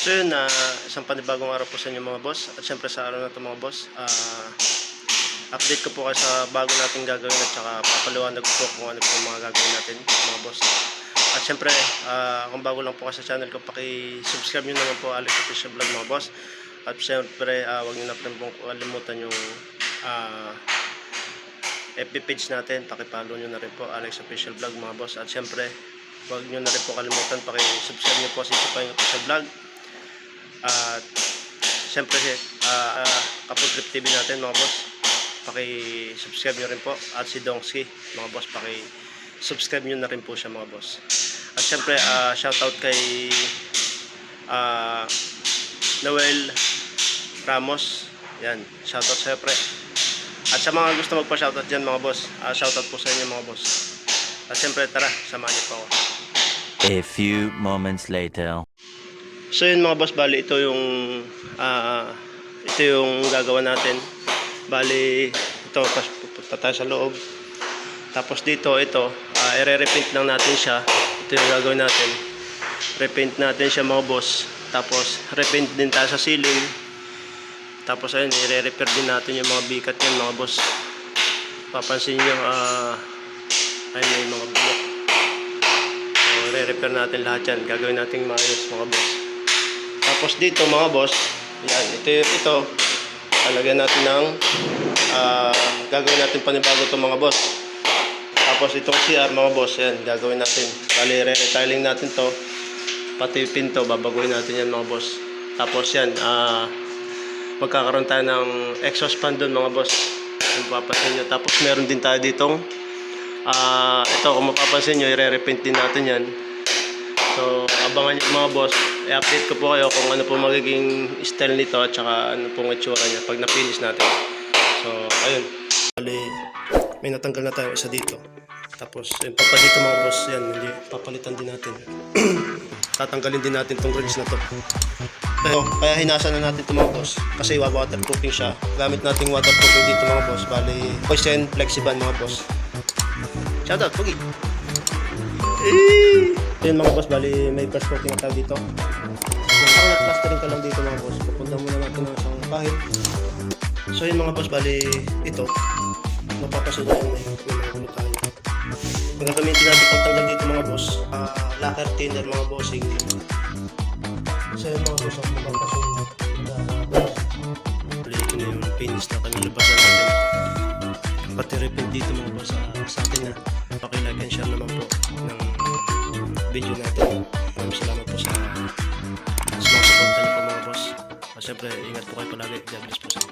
So yun, na isang panibagong araw po sa inyo mga boss. At syempre sa araw na ito mga boss, ah, update ko po kayo sa bago nating gagawin at saka papaliwanag po kung ano po mga gagawin natin mga boss. At syempre, ah, kung bago lang po kayo sa channel ko, paki-subscribe nyo naman po Alex Official Vlog mga boss. At syempre, ah, huwag nyo na pong kalimutan yung ah, FB page natin. Pakipollow nyo na rin po Alex Official Vlog mga boss. At syempre, huwag nyo na rin po kalimutan paki-subscribe nyo po si Chupay Official Vlog. At syempre, uh, uh, Kaputrip TV natin mga boss. Paki-subscribe nyo rin po. At si Dongski mga boss, paki-subscribe nyo na rin po siya mga boss. At syempre, uh, shoutout kay uh, Noel Ramos. Yan, shoutout sa'yo pre. At sa mga gusto magpa-shoutout dyan mga boss, uh, shoutout po sa inyo mga boss. At syempre, tara, samahan niyo po ako. A few moments later. So yun mga boss, bali ito yung ah, ito yung gagawa natin. Bali ito pas pupunta tayo sa loob. Tapos dito ito, uh, ire-repaint lang natin siya. Ito yung gagawin natin. Repaint natin siya mga boss. Tapos repaint din tayo sa ceiling. Tapos ayun, ire-repair din natin yung mga bikat yan mga boss. Papansin niyo ah ayun may mga bulok. So, re-repair natin lahat yan. Gagawin natin maayos mga boss. Tapos dito mga boss, yan, ito, ito, talagyan natin ng, ah, gagawin natin panibago ito mga boss. Tapos itong CR mga boss, yan, gagawin natin. Bali, re-retiling natin to pati pinto, babaguhin natin yan mga boss. Tapos yan, ah, magkakaroon tayo ng exhaust fan doon mga boss. Kung papansin nyo. Tapos meron din tayo ditong, ah, ito kung mapapansin nyo, i-repaint din natin yan. So, abangan nyo mga boss. I-update ko po kayo kung ano po magiging style nito at saka ano pong itsura niya pag na-finish natin. So, ayun. Bali, may natanggal na tayo isa dito. Tapos, yung papa dito mga boss, yan, hindi, papalitan din natin. Tatanggalin din natin tong grills na to. Pero, kaya hinasa na natin ito mga boss. Kasi waterproofing siya. Gamit nating waterproofing dito mga boss. Bali, poison flexiban mga boss. Shoutout, Pugi! Yun mga boss, bali may brush coating tayo dito. Yung parang nag-plastering ka lang dito mga boss. Pupunta muna natin ng isang kahit. So yun mga boss, bali ito. Mapapasunod yung may, may mga gulo tayo. Ang gagamitin natin pagtanggal dito mga boss, ah, lacquer thinner mga bossing. So yun mga boss, ang mapapasunod. Bali ito na yung finish na kanilabasan natin pati repeat dito mga boss sa sa mga suporta niyo po mga boss. At syempre,